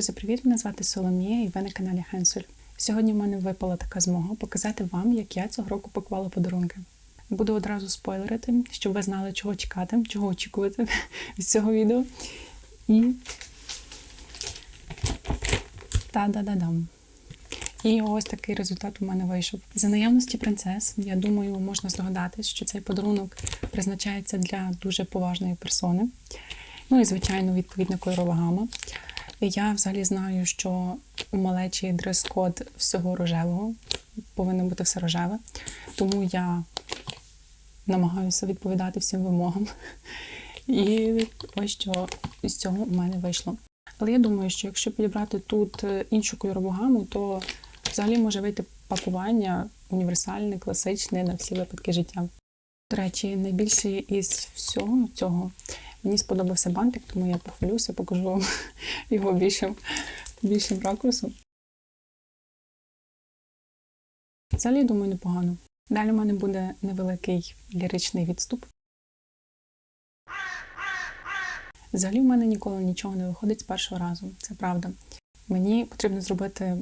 Друзі, привіт! Мене звати Соломія і ви на каналі Хенсель. Сьогодні в мене випала така змога показати вам, як я цього року пакувала подарунки. Буду одразу спойлерити, щоб ви знали, чого чекати, чого очікувати від цього відео. І та-да-да-дам. І ось такий результат у мене вийшов. За наявності принцес, я думаю, можна здогадатись, що цей подарунок призначається для дуже поважної персони. Ну і, звичайно, відповідна кольорова гама. Я взагалі знаю, що у малечі дрес-код всього рожевого, повинно бути все рожеве. Тому я намагаюся відповідати всім вимогам. І ось що з цього у мене вийшло. Але я думаю, що якщо підібрати тут е, іншу кольорову гаму, то взагалі може вийти пакування універсальне, класичне на всі випадки життя. До речі, найбільше із всього цього мені сподобався бантик, тому я похвалюся, покажу вам його більшим, більшим ракурсом. Взагалі, думаю, непогано. Далі в мене буде невеликий ліричний відступ. Взагалі в мене ніколи нічого не виходить з першого разу, це правда. Мені потрібно зробити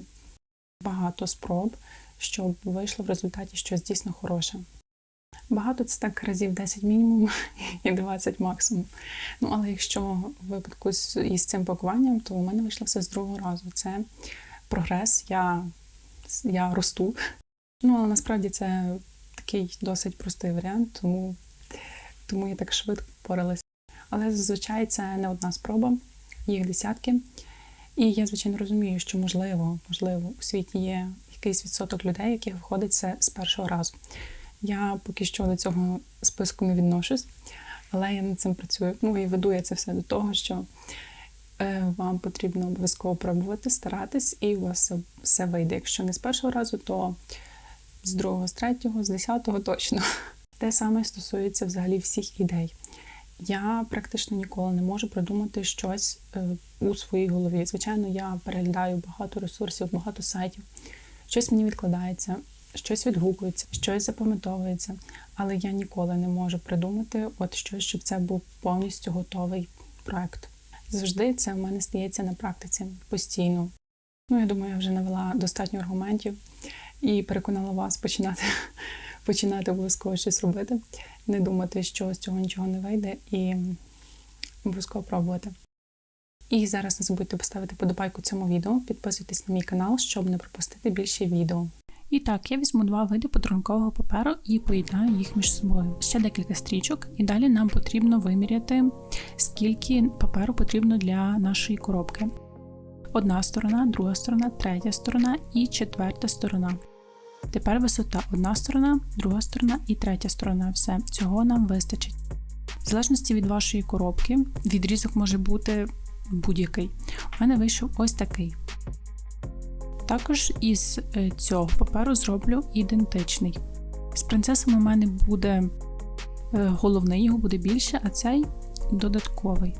багато спроб, щоб вийшло в результаті щось дійсно хороше. Багато це так разів 10 мінімум і 20 максимум. Ну, але якщо в випадку із цим пакуванням, то у мене вийшло все з другого разу. Це прогрес, я, я росту. Ну, але насправді це такий досить простий варіант, тому, тому я так швидко впоралася. Але зазвичай це не одна спроба, їх десятки. І я, звичайно, розумію, що можливо, можливо, у світі є якийсь відсоток людей, яких виходить це з першого разу. Я поки що до цього списку не відношусь, але я над цим працюю. Ну і веду я це все до того, що е, вам потрібно обов'язково пробувати, старатись, і у вас все, все вийде. Якщо не з першого разу, то з другого, з третього, з десятого точно. Те саме стосується взагалі всіх ідей. Я практично ніколи не можу придумати щось е, у своїй голові. Звичайно, я переглядаю багато ресурсів, багато сайтів. Щось мені відкладається, щось відгукується, щось запам'ятовується, але я ніколи не можу придумати от щось, щоб це був повністю готовий проект. Завжди це в мене стається на практиці постійно. Ну, я думаю, я вже навела достатньо аргументів і переконала вас починати починати обов'язково щось робити, не думати, що з цього нічого не вийде, і обов'язково пробувати. І зараз не забудьте поставити подобайку цьому відео, підписуйтесь на мій канал, щоб не пропустити більше відео. І так, я візьму два види подарункового паперу і поєднаю їх між собою. Ще декілька стрічок, і далі нам потрібно виміряти, скільки паперу потрібно для нашої коробки. Одна сторона, друга сторона, третя сторона і четверта сторона. Тепер висота одна сторона, друга сторона і третя сторона. Все, цього нам вистачить. В залежності від вашої коробки, відрізок може бути будь-який. У мене вийшов ось такий. Також із е, цього паперу зроблю ідентичний. З принцесами у мене буде е, головний, його буде більше, а цей додатковий.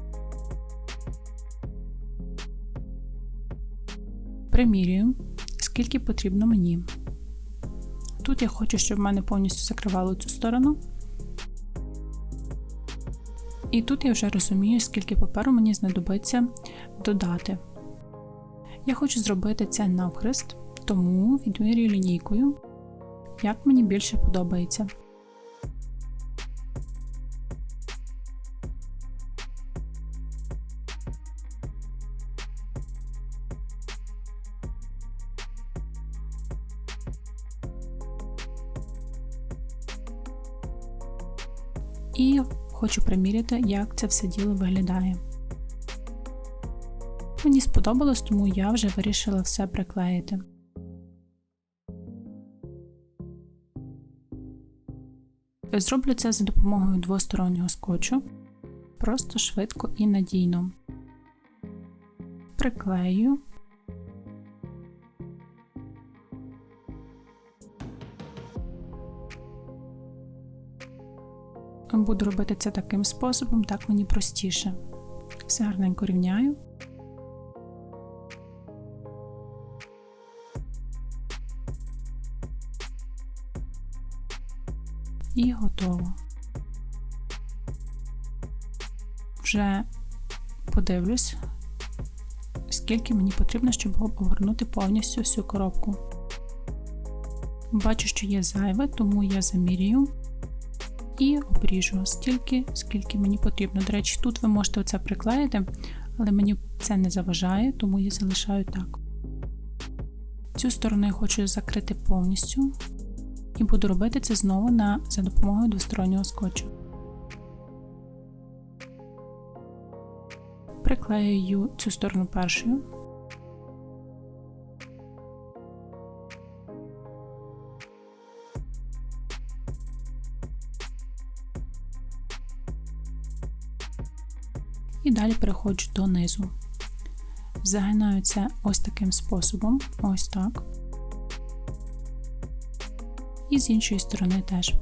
Примірюю, скільки потрібно мені. Тут я хочу, щоб в мене повністю закривало цю сторону. І тут я вже розумію, скільки паперу мені знадобиться додати. Я хочу зробити це навхрест, тому відмірюю лінійкою, як мені більше подобається. І хочу приміряти, як це все діло виглядає. Мені сподобалось, тому я вже вирішила все приклеїти. Зроблю це за допомогою двостороннього скотчу. Просто швидко і надійно. Приклею. Буду робити це таким способом, так мені простіше. Все гарненько рівняю. І готово. Вже подивлюсь, скільки мені потрібно, щоб обгорнути повністю всю коробку. Бачу, що є зайве, тому я замірюю і обріжу стільки, скільки мені потрібно. До речі, тут ви можете оце приклеїти, але мені це не заважає, тому я залишаю так. Цю сторону я хочу закрити повністю і буду робити це знову на, за допомогою двостороннього скотчу. Приклеюю цю сторону першою. І далі переходжу до низу. Загинаю це ось таким способом, ось так. І з іншої сторони теж.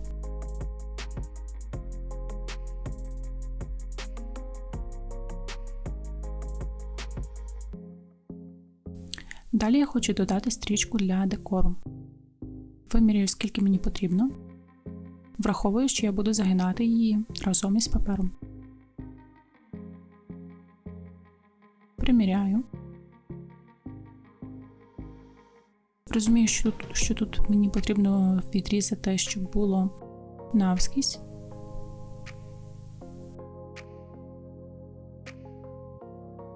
Далі я хочу додати стрічку для декору. Вимірюю, скільки мені потрібно. Враховую, що я буду загинати її разом із папером. Приміряю. Розумію, що тут, що тут мені потрібно відрізати, щоб було навскізь.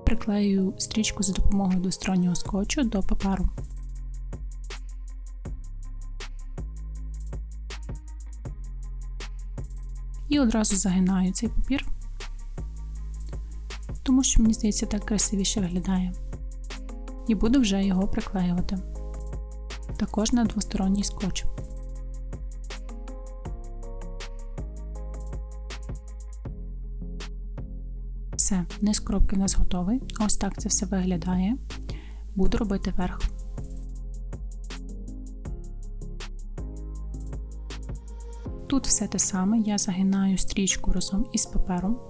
Приклею стрічку за допомогою двостороннього скотчу до паперу. І одразу загинаю цей папір тому що мені здається, так красивіше виглядає. І буду вже його приклеювати. Також на двосторонній скотч. Все, низ коробки в нас готовий. Ось так це все виглядає. Буду робити верх. Тут все те саме, я загинаю стрічку разом із папером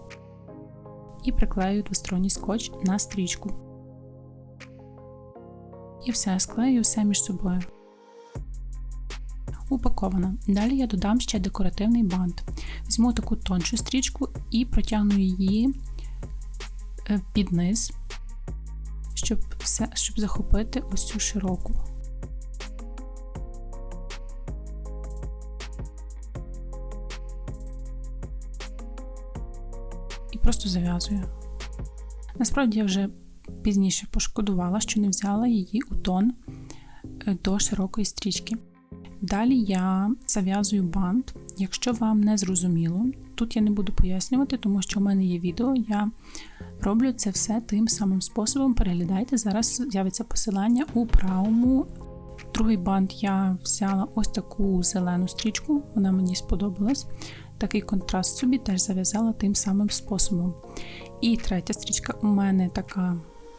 і приклею двосторонній скотч на стрічку. І все склею все між собою. Упаковано. Далі я додам ще декоративний бант. Візьму таку тоншу стрічку і протягну її е, під низ, щоб, все, щоб захопити ось цю широку. І просто зав'язую. Насправді я вже пізніше пошкодувала, що не взяла її у тон е, до широкої стрічки. Далі я зав'язую бант. Якщо вам не зрозуміло, тут я не буду пояснювати, тому що в мене є відео, я роблю це все тим самим способом. Переглядайте, зараз з'явиться посилання у правому. Другий бант я взяла ось таку зелену стрічку, вона мені сподобалась. Такий контраст собі теж зав'язала тим самим способом. І третя стрічка у мене така,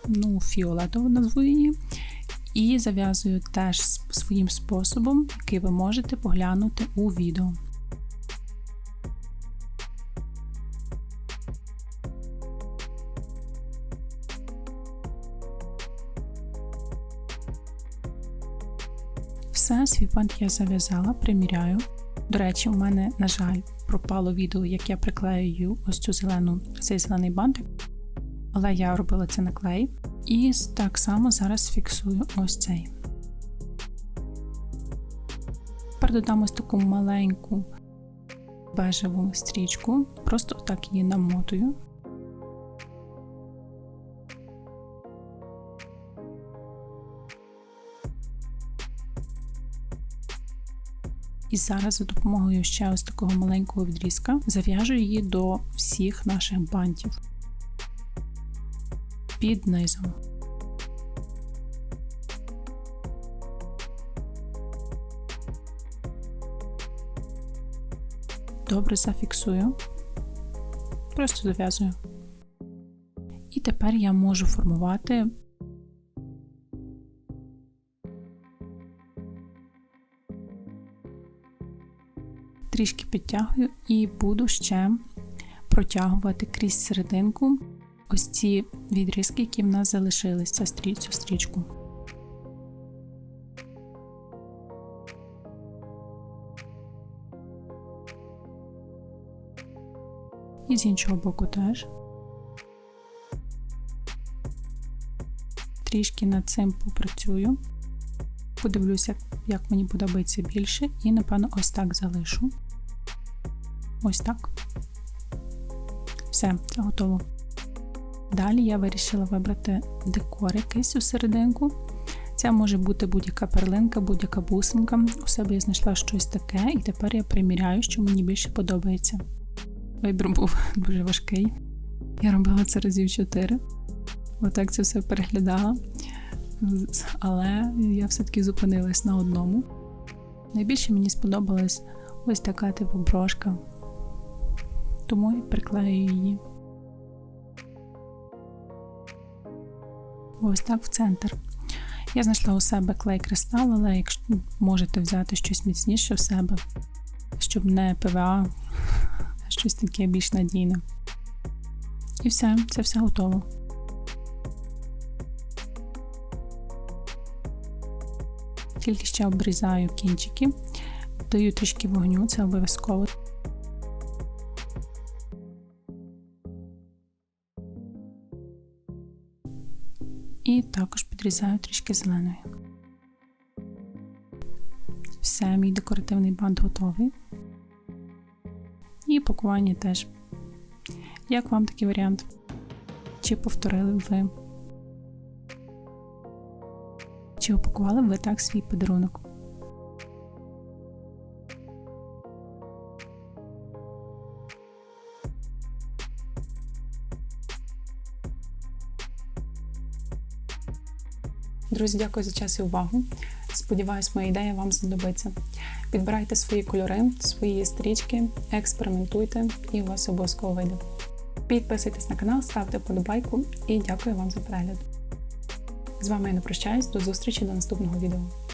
ну, фіолетова назву її. І зав'язую теж своїм способом, який ви можете поглянути у відео. Все, свій бант я зав'язала, приміряю. До речі, у мене, на жаль, пропало відео, як я приклеюю ось цю зелену, цей зелений бантик. Але я робила це на клей. І так само зараз фіксую ось цей. Тепер додам ось таку маленьку бежеву стрічку, просто так її намотую. І зараз за допомогою ще ось такого маленького відрізка зав'яжу її до всіх наших бантів під низом. Добре зафіксую, просто зав'язую. І тепер я можу формувати трішки підтягую і буду ще протягувати крізь серединку ось ці відрізки, які в нас залишилися цю стрічку. І з іншого боку теж. трішки над цим попрацюю. Подивлюся, як мені подобається більше, і, напевно, ось так залишу. Ось так. Все, це готово. Далі я вирішила вибрати декор якийсь у серединку. Це може бути будь-яка перлинка, будь-яка бусинка. У себе я знайшла щось таке, і тепер я приміряю, що мені більше подобається. Вибір був дуже важкий. Я робила це разів 4. Отак це все переглядала. Але я все-таки зупинилась на одному. Найбільше мені сподобалась ось така типу брошка. Тому я приклею її. Ось так в центр. Я знайшла у себе клей кристал, але якщо можете взяти щось міцніше в себе, щоб не ПВА, щось таке більш надійне. І все, це все готово. Тільки ще обрізаю кінчики, даю трішки вогню, це обов'язково. Також підрізаю трішки зеленою. Все, мій декоративний бант готовий. І пакування теж. Як вам такий варіант? Чи повторили ви? Чи опакували б ви так свій подарунок? Друзі, дякую за час і увагу. Сподіваюсь, моя ідея вам знадобиться. Підбирайте свої кольори, свої стрічки, експериментуйте і у вас обов'язково вийде. Підписуйтесь на канал, ставте вподобайку і дякую вам за перегляд. З вами я не прощаюсь, до зустрічі до наступного відео.